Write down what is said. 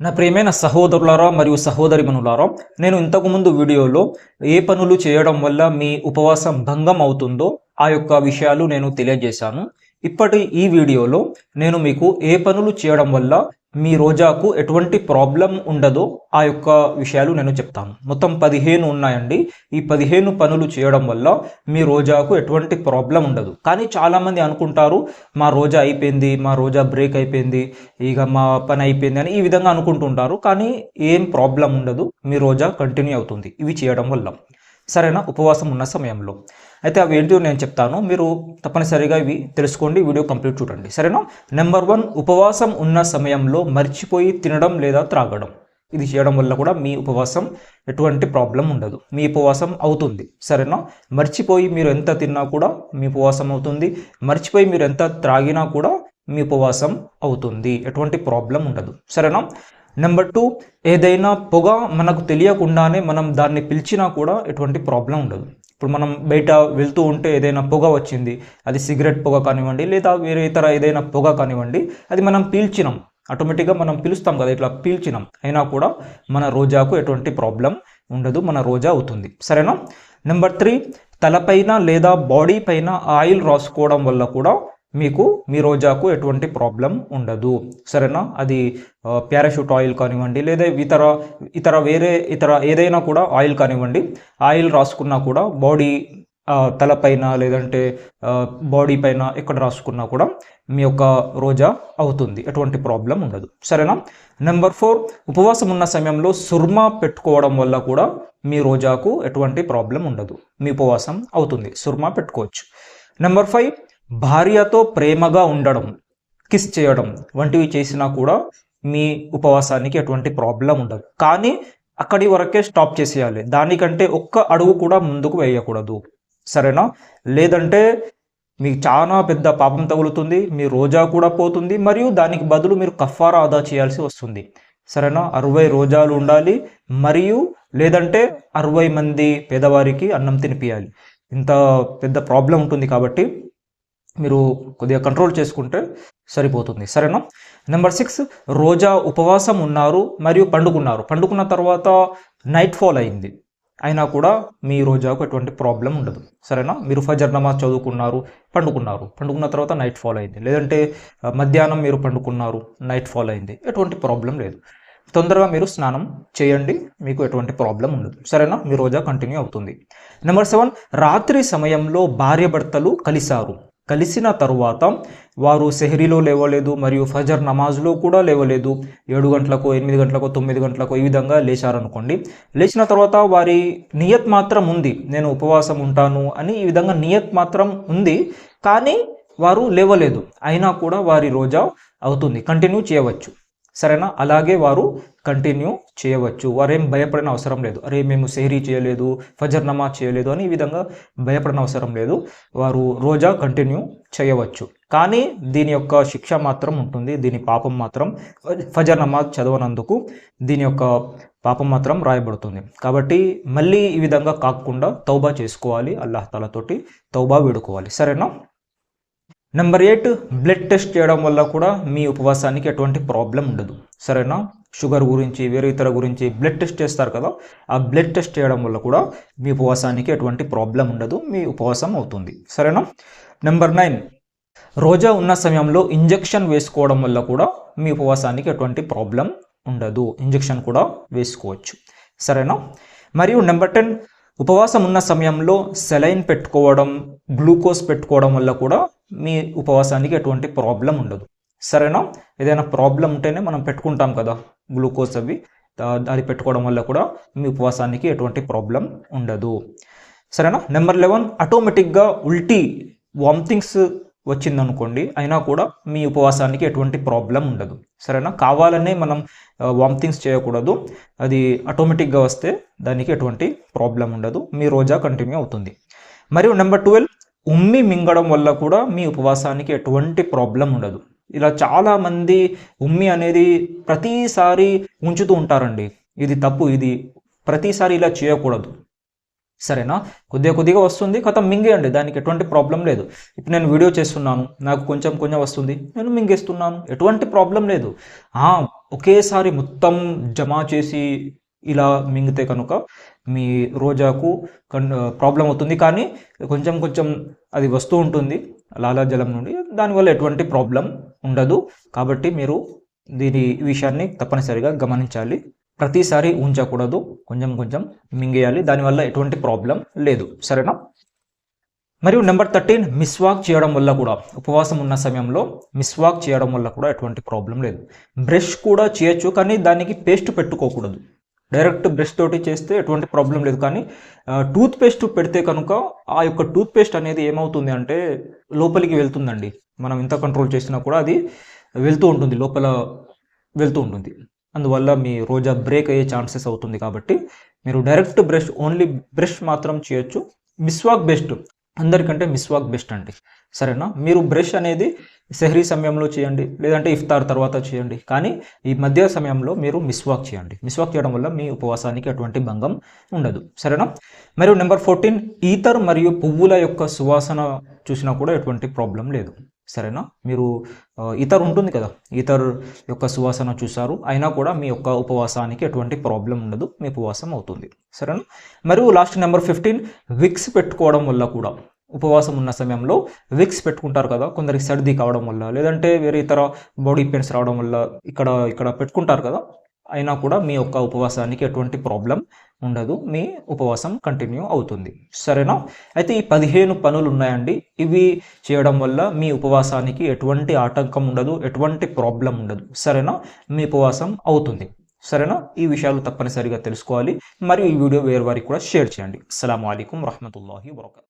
నా ప్రియమైన సహోదరులారా మరియు సహోదరిమనులారా నేను ఇంతకుముందు వీడియోలో ఏ పనులు చేయడం వల్ల మీ ఉపవాసం భంగం అవుతుందో ఆ యొక్క విషయాలు నేను తెలియజేశాను. ఇప్పటి ఈ వీడియోలో నేను మీకు ఏ పనులు చేయడం వల్ల మీ రోజాకు ఎటువంటి ప్రాబ్లం ఉండదో ఆ యొక్క విషయాలు నేను చెప్తాను. మొత్తం పదిహేను ఉన్నాయండి. ఈ పదిహేను పనులు చేయడం వల్ల మీ రోజాకు ఎటువంటి ప్రాబ్లం ఉండదు. కానీ చాలామంది అనుకుంటారు మా రోజా అయిపోయింది మా రోజా బ్రేక్ అయిపోయింది ఇక మా పని అయిపోయింది అని ఈ విధంగా అనుకుంటుంటారు. కానీ ఏం ప్రాబ్లం ఉండదు. మీ రోజా కంటిన్యూ అవుతుంది. ఇవి చేయడం వల్ల. సరేనా? ఉపవాసం ఉన్న సమయంలో. అయితే అవి ఏంటో నేను చెప్తాను. మీరు తప్పనిసరిగా ఇవి తెలుసుకోండి వీడియో కంప్లీట్ చూడండి. సరేనా? నెంబర్ వన్ ఉపవాసం ఉన్న సమయంలో మర్చిపోయి తినడం లేదా త్రాగడం. ఇది చేయడం వల్ల కూడా మీ ఉపవాసం ఎటువంటి ప్రాబ్లం ఉండదు. మీ ఉపవాసం అవుతుంది. సరేనా? మర్చిపోయి మీరు ఎంత తిన్నా కూడా మీ ఉపవాసం అవుతుంది. మర్చిపోయి మీరు ఎంత త్రాగినా కూడా మీ ఉపవాసం అవుతుంది. ఎటువంటి ప్రాబ్లం ఉండదు. సరేనా? నెంబర్ టూ ఏదైనా పొగ మనకు తెలియకుండానే మనం దాన్ని పిలిచినా కూడా ఎటువంటి ప్రాబ్లం ఉండదు. ఇప్పుడు మనం బయట వెళ్తూ ఉంటే ఏదైనా పొగ వచ్చింది అది సిగరెట్ పొగ కానివ్వండి లేదా వేరే ఇతర ఏదైనా పొగ కానివ్వండి అది మనం పీల్చినాం. ఆటోమేటిక్గా మనం పిలుస్తాం కదా ఇట్లా పీల్చినాం. అయినా కూడా మన రోజాకు ఎటువంటి ప్రాబ్లం ఉండదు మన రోజా అవుతుంది. సరేనా? నెంబర్ త్రీ తలపైన లేదా బాడీ పైన ఆయిల్ రాసుకోవడం వల్ల కూడా మీకు మీ రోజాకు ఎటువంటి ప్రాబ్లం ఉండదు. సరేనా? అది పారాషూట్ ఆయిల్ కానివ్వండి లేదా ఇతర ఇతర వేరే ఇతర ఏదైనా కూడా ఆయిల్ కానివ్వండి ఆయిల్ రాసుకున్నా కూడా బాడీ తలపైన లేదంటే బాడీ పైన ఎక్కడ రాసుకున్నా కూడా మీ యొక్క రోజా అవుతుంది. ఎటువంటి ప్రాబ్లం ఉండదు. సరేనా? నెంబర్ ఫోర్ ఉపవాసం ఉన్న సమయంలో సుర్మా పెట్టుకోవడం వల్ల కూడా మీ రోజాకు ఎటువంటి ప్రాబ్లం ఉండదు. మీ ఉపవాసం అవుతుంది. సుర్మా పెట్టుకోవచ్చు. నెంబర్ ఫైవ్ భార్యతో ప్రేమగా ఉండడం కిస్ చేయడం వంటివి చేసినా కూడా మీ ఉపవాసానికి ఎటువంటి ప్రాబ్లం ఉండదు. కానీ అక్కడి వరకే స్టాప్ చేసేయాలి. దానికంటే ఒక్క అడుగు కూడా ముందుకు వేయకూడదు. సరేనా? లేదంటే మీకు చాలా పెద్ద పాపం తగులుతుంది మీ రోజా కూడా పోతుంది మరియు దానికి బదులు మీరు కఫారా ఆదా చేయాల్సి వస్తుంది. సరేనా? అరవై రోజాలు ఉండాలి మరియు లేదంటే అరవై మంది పేదవారికి అన్నం తినిపించాలి ఇంత పెద్ద ప్రాబ్లం ఉంటుంది కాబట్టి మీరు కొద్దిగా కంట్రోల్ చేసుకుంటే సరిపోతుంది. సరేనా? నెంబర్ సిక్స్ రోజా ఉపవాసం ఉన్నారు మరియు పండుకున్నారు. పండుకున్న తర్వాత నైట్ ఫాల్ అయింది. అయినా కూడా మీ రోజాకు ఎటువంటి ప్రాబ్లం ఉండదు. సరేనా? మీరు ఫజర్ నమాజ్ చదువుకున్నారు పండుకున్నారు. పండుకున్న తర్వాత నైట్ ఫాల్ అయింది. లేదంటే మధ్యాహ్నం మీరు పండుకున్నారు నైట్ ఫాల్ అయింది. ఎటువంటి ప్రాబ్లం లేదు. తొందరగా మీరు స్నానం చేయండి మీకు ఎటువంటి ప్రాబ్లం ఉండదు. సరేనా? మీ రోజా కంటిన్యూ అవుతుంది. నెంబర్ సెవెన్ రాత్రి సమయంలో భార్య భర్తలు కలిశారు. కలిసిన తరువాత వారు సెహరీలో లేవలేదు మరియు ఫజర్ నమాజ్లో కూడా లేవలేదు. ఏడు గంటలకు ఎనిమిది గంటలకు తొమ్మిది గంటలకు ఈ విధంగా లేచారనుకోండి. లేచిన తర్వాత వారి నియత్ మాత్రం ఉంది. నేను ఉపవాసం ఉంటాను అని ఈ విధంగా నియత్ మాత్రం ఉంది. కానీ వారు లేవలేదు. అయినా కూడా వారి రోజా అవుతుంది. కంటిన్యూ చేయవచ్చు. సరేనా? అలాగే వారు కంటిన్యూ చేయవచ్చు. వారేం భయపడిన అవసరం లేదు. అరే మేము సెహరీ చేయలేదు ఫజర్ నమాజ్ చేయలేదు అని ఈ విధంగా భయపడిన అవసరం లేదు. వారు రోజా కంటిన్యూ చేయవచ్చు. కానీ దీని యొక్క శిక్ష మాత్రం ఉంటుంది. దీని పాపం మాత్రం ఫజర్ నమాజ్ చదవనందుకు దీని యొక్క పాపం మాత్రం రాయబడుతుంది. కాబట్టి మళ్ళీ ఈ విధంగా కాకుండా తౌబా చేసుకోవాలి. అల్లాహతలతోటి తౌబా వేడుకోవాలి. సరేనా? నెంబర్ ఎయిట్ బ్లడ్ టెస్ట్ చేయడం వల్ల కూడా మీ ఉపవాసానికి ఎటువంటి ప్రాబ్లం ఉండదు. సరేనా? షుగర్ గురించి వేరే ఇతర గురించి బ్లడ్ టెస్ట్ చేస్తారు కదా? ఆ బ్లడ్ టెస్ట్ చేయడం వల్ల కూడా మీ ఉపవాసానికి ఎటువంటి ప్రాబ్లం ఉండదు. మీ ఉపవాసం అవుతుంది. సరేనా? నెంబర్ నైన్ రోజా ఉన్న సమయంలో ఇంజెక్షన్ వేసుకోవడం వల్ల కూడా మీ ఉపవాసానికి ఎటువంటి ప్రాబ్లం ఉండదు. ఇంజెక్షన్ కూడా వేసుకోవచ్చు. సరేనా? మరియు నెంబర్ టెన్ ఉపవాసం ఉన్న సమయంలో సెలైన్ పెట్టుకోవడం గ్లూకోజ్ పెట్టుకోవడం వల్ల కూడా మీ ఉపవాసానికి ఎటువంటి ప్రాబ్లం ఉండదు. సరేనా? ఏదైనా ప్రాబ్లం ఉంటేనే మనం పెట్టుకుంటాం కదా గ్లూకోజ్ అవి. అది పెట్టుకోవడం వల్ల కూడా మీ ఉపవాసానికి ఎటువంటి ప్రాబ్లం ఉండదు. సరేనా? నెంబర్ లెవెన్ ఆటోమేటిక్గా ఉల్టీ వామిటింగ్స్ వచ్చిందనుకోండి అయినా కూడా మీ ఉపవాసానికి ఎటువంటి ప్రాబ్లం ఉండదు. సరేనా? కావాలనే మనం వామిటింగ్స్ చేయకూడదు. అది ఆటోమేటిక్గా వస్తే దానికి ఎటువంటి ప్రాబ్లం ఉండదు. మీ రోజా కంటిన్యూ అవుతుంది. మరియు నెంబర్ ట్వెల్వ్ ఉమ్మి మింగడం వల్ల కూడా మీ ఉపవాసానికి ఎటువంటి ప్రాబ్లం ఉండదు. ఇలా చాలామంది ఉమ్మి అనేది ప్రతిసారి ఉంచుతూ ఉంటారండి. ఇది తప్పు ఇది ప్రతిసారి ఇలా చేయకూడదు. సరేనా? కొద్దిగా కొద్దిగా వస్తుంది కథ మింగేయండి దానికి ఎటువంటి ప్రాబ్లం లేదు. ఇప్పుడు నేను వీడియో చేస్తున్నాను నాకు కొంచెం కొంచెం వస్తుంది నేను మింగేస్తున్నాను ఎటువంటి ప్రాబ్లం లేదు. ఒకేసారి మొత్తం జమ చేసి ఇలా మింగితే కనుక మీ రోజాకు కన్ ప్రాబ్లం అవుతుంది. కానీ కొంచెం కొంచెం అది వస్తూ ఉంటుంది లాలాజలం నుండి. దానివల్ల ఎటువంటి ప్రాబ్లం ఉండదు. కాబట్టి మీరు దీని విషయాన్ని తప్పనిసరిగా గమనించాలి. ప్రతిసారి ఉంచకూడదు కొంచెం కొంచెం మింగేయాలి. దానివల్ల ఎటువంటి ప్రాబ్లం లేదు. సరేనా? మరియు నెంబర్ థర్టీన్ మిస్వాక్ చేయడం వల్ల కూడా ఉపవాసం ఉన్న సమయంలో మిస్వాక్ చేయడం వల్ల కూడా ఎటువంటి ప్రాబ్లం లేదు. బ్రష్ కూడా చేయొచ్చు కానీ దానికి పేస్ట్ పెట్టుకోకూడదు. డైరెక్ట్ బ్రష్ తోటి చేస్తే ఎటువంటి ప్రాబ్లం లేదు. కానీ టూత్ పేస్ట్ పెడితే కనుక ఆ యొక్క టూత్ పేస్ట్ అనేది ఏమవుతుంది అంటే లోపలికి వెళ్తుందండి. మనం ఎంత కంట్రోల్ చేసినా కూడా అది వెళ్తూ ఉంటుంది లోపల వెళ్తూ ఉంటుంది. అందువల్ల మీ రోజా బ్రేక్ అయ్యే ఛాన్సెస్ అవుతుంది కాబట్టి మీరు డైరెక్ట్ బ్రష్ ఓన్లీ బ్రష్ మాత్రం చేయొచ్చు. మిస్వాక్ బెస్ట్ అందరికంటే మిస్వాక్ బెస్ట్ అండి. సరేనా? మీరు బ్రష్ అనేది సెహరీ సమయంలో చేయండి లేదంటే ఇఫ్తార్ తర్వాత చేయండి. కానీ ఈ మధ్య సమయంలో మీరు మిస్వాక్ చేయండి. మిస్వాక్ చేయడం వల్ల మీ ఉపవాసానికి ఎటువంటి భంగం ఉండదు. సరేనా? మరియు నెంబర్ ఫోర్టీన్ ఈతర్ మరియు పువ్వుల యొక్క సువాసన చూసినా కూడా ఎటువంటి ప్రాబ్లం లేదు. సరేనా? మీరు ఆ, ఈతర్ ఉంటుంది కదా ఈతర్ యొక్క సువాసన చూసారు అయినా కూడా మీ యొక్క ఉపవాసానికి ఎటువంటి ప్రాబ్లం ఉండదు మీ ఉపవాసం అవుతుంది. సరేనా? మరియు లాస్ట్ నెంబర్ ఫిఫ్టీన్ విక్స్ పెట్టుకోవడం వల్ల కూడా ఉపవాసం ఉన్న సమయంలో విక్స్ పెట్టుకుంటారు కదా కొందరికి సర్ది కావడం వల్ల లేదంటే వేరే ఇతర బాడీ పెయిన్స్ రావడం వల్ల ఇక్కడ ఇక్కడ పెట్టుకుంటారు కదా అయినా కూడా మీ యొక్క ఉపవాసానికి ఎటువంటి ప్రాబ్లం ఉండదు. మీ ఉపవాసం కంటిన్యూ అవుతుంది. సరేనా? అయితే ఈ పదిహేను పనులు ఉన్నాయండి. ఇవి చేయడం వల్ల మీ ఉపవాసానికి ఎటువంటి ఆటంకం ఉండదు ఎటువంటి ప్రాబ్లం ఉండదు. సరేనా? మీ ఉపవాసం అవుతుంది. సరేనా? ఈ విషయాలు తప్పనిసరిగా తెలుసుకోవాలి. మరియు ఈ వీడియో వేరే వారికి కూడా షేర్ చేయండి. అస్సలం అయికం వరహమూల వరకatu